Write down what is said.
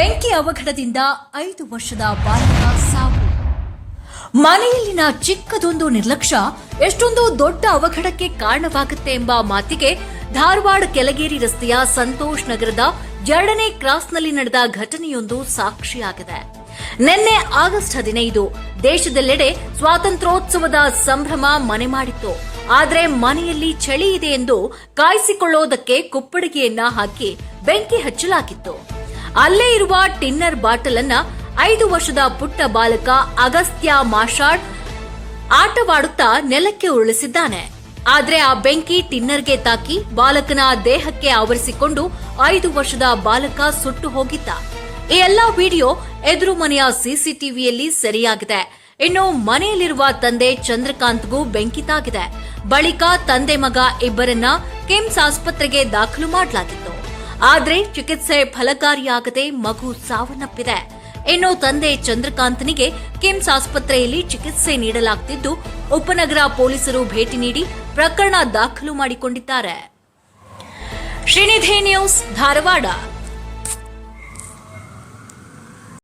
ಬೆಂಕಿ ಅವಘಡದಿಂದ ಐದು ವರ್ಷದ ಬಾಲಕ ಸಾವು. ಮನೆಯಲ್ಲಿನ ಚಿಕ್ಕದೊಂದು ನಿರ್ಲಕ್ಷ್ಯ, ಎಷ್ಟೊಂದು ದೊಡ್ಡ ಅವಘಡಕ್ಕೆ ಕಾರಣವಾಗುತ್ತೆ ಎಂಬ ಮಾತಿಗೆ ಧಾರವಾಡ ಕೆಲಗೇರಿ ರಸ್ತೆಯ ಸಂತೋಷ್ ನಗರದ ಎರಡನೇ ಕ್ರಾಸ್ನಲ್ಲಿ ನಡೆದ ಘಟನೆಯೊಂದು ಸಾಕ್ಷಿಯಾಗಿದೆ. ನಿನ್ನೆ ಆಗಸ್ಟ್ ಹದಿನೈದು, ದೇಶದೆಲ್ಲೆಡೆ ಸ್ವಾತಂತ್ರ್ಯೋತ್ಸವದ ಸಂಭ್ರಮ ಮನೆ ಮಾಡಿತ್ತು. ಆದರೆ ಮನೆಯಲ್ಲಿ ಚಳಿ ಇದೆ ಎಂದು ಕಾಯಿಸಿಕೊಳ್ಳೋದಕ್ಕೆ ಕುಪ್ಪಡಿಗೆಯನ್ನ ಹಾಕಿ ಬೆಂಕಿ ಹಚ್ಚಲಾಗಿತ್ತು. ಅಲ್ಲೇ ಇರುವ ಟಿನ್ನರ್ ಬಾಟಲ್ ಅನ್ನ ಐದು ವರ್ಷದ ಪುಟ್ಟ ಬಾಲಕ ಅಗಸ್ತ್ಯ ಮಾಷಾಡ್ ಆಟವಾಡುತ್ತಾ ನೆಲಕ್ಕೆ ಉರುಳಿಸಿದ್ದಾನೆ. ಆದ್ರೆ ಆ ಬೆಂಕಿ ಟಿನ್ನರ್ಗೆ ತಾಕಿ ಬಾಲಕನ ದೇಹಕ್ಕೆ ಆವರಿಸಿಕೊಂಡು ಐದು ವರ್ಷದ ಬಾಲಕ ಸುಟ್ಟು ಹೋಗಿದ್ದ. ಈ ಎಲ್ಲಾ ವಿಡಿಯೋ ಎದುರು ಮನೆಯ ಸಿಸಿಟಿವಿಯಲ್ಲಿ ಸೆರೆಯಾಗಿದೆ. ಇನ್ನು ಮನೆಯಲ್ಲಿರುವ ತಂದೆ ಚಂದ್ರಕಾಂತ್ಗೂ ಬೆಂಕಿ ತಾಗಿದೆ ಬಳಿಕ ತಂದೆ ಮಗ ಇಬ್ಬರನ್ನ ಕಿಮ್ಸ್ ಆಸ್ಪತ್ರೆಗೆ ದಾಖಲು ಮಾಡಲಾಗಿತ್ತು ಆದ್ರೆ ಚಿಕಿತ್ಸೆ ಫಲಕಾರಿಯಾಗದೆ ಮಗು ಸಾವನ್ನಪ್ಪಿದೆ. ಇನ್ನು ತಂದೆ ಚಂದ್ರಕಾಂತ್ನಿಗೆ ಕಿಮ್ಸ್ ಆಸ್ಪತ್ರೆಯಲ್ಲಿ ಚಿಕಿತ್ಸೆ ನೀಡಲಾಗುತ್ತಿದ್ದು ಉಪನಗರ ಪೊಲೀಸರು ಭೇಟಿ ನೀಡಿ ಪ್ರಕರಣ ದಾಖಲು ಮಾಡಿಕೊಂಡಿದ್ದಾರೆ. ಶ್ರೀನಿಧಿ ನ್ಯೂಸ್, ಧಾರವಾಡ.